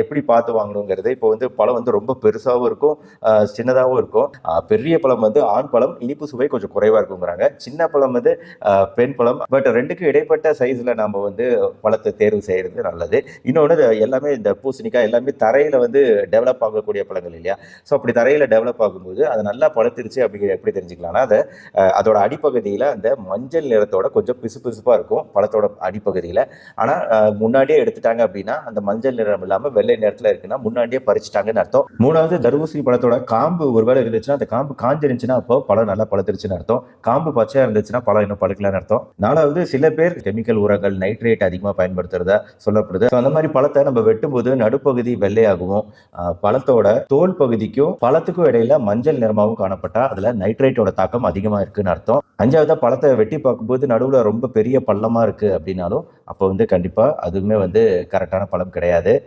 எப்படி பார்த்து வாங்கணுங்கிறது இப்போ வந்து பழம் வந்து ரொம்ப பெருசாகவும் இருக்கும் சின்னதாகவும் இருக்கும். பெரிய பழம் வந்து ஆண் பழம் இனிப்பு சுவை கொஞ்சம் குறைவாக இருக்குங்கிறாங்க. சின்ன பழம் வந்து பெண் பழம். பட் ரெண்டுக்கும் இடைப்பட்ட சைஸில் நம்ம வந்து பழத்தை தேர்வு செய்கிறது நல்லது. இன்னொன்று எல்லாமே இந்த பூசணிக்காய் எல்லாமே தரையில் வந்து டெவலப் ஆகக்கூடிய பழங்கள் இல்லையா? ஸோ அப்படி தரையில் டெவலப் ஆகும்போது அது நல்லா பழுத்திருச்சு அப்படிங்கிற எப்படி தெரிஞ்சுக்கலாம்னா அதை அதோட அடிப்பகுதியில் அந்த மஞ்சள் நிறத்தோட கொஞ்சம் பிசு பிசுப்பாக இருக்கும் பழத்தோட அடிப்பகுதியில். ஆனால் முன்னாடியே எடுத்துட்டாங்க அப்படின்னா அந்த மஞ்சள் நிறம் இல்லாமல் வெள்ளை நிறத்தில் இருக்குன்னா முன்னாடியே பறிச்சுட்டாங்கன்னு அர்த்தம். மூணாவது தர்பூசணி பழத்தோட காம்பு ஒருவேளை இருந்துச்சுன்னா அந்த காம்பு காஞ்சிருந்துச்சுன்னா அப்போ பழம் நல்லா பழுத்துருச்சுன்னு அர்த்தம். காம்பு பச்சையாக இருந்துச்சுன்னா பழம் இன்னும் பழுக்கலன்னு அர்த்தம். நாலாவது சில பேர் கெமிக்கல் உரங்கள் நைட்ரேட் அதிகமாக பயன்படுத்துறதா சொல்லப்படுது. அந்த மாதிரி பழத்தை நம்ம வெட்டும்போது நடுப்பகுதி வெள்ளையாகவும் பழத்தோட தோல் பகுதிக்கும் பழத்துக்கும் இடையில மஞ்சள் நிறமாகவும் காணப்பட்டா அதுல நைட்ரேட்டோட தாக்கம் அதிகமா இருக்குன்னு அர்த்தம். அஞ்சாவதா பழத்தை வெட்டி பார்க்கும்போது நடுவுல ரொம்ப பெரிய பள்ளமா இருக்கு அப்படின்னாலும் அப்போ வந்து கண்டிப்பா அதுவுமே வந்து கரெக்டான பழம் கிடையாது.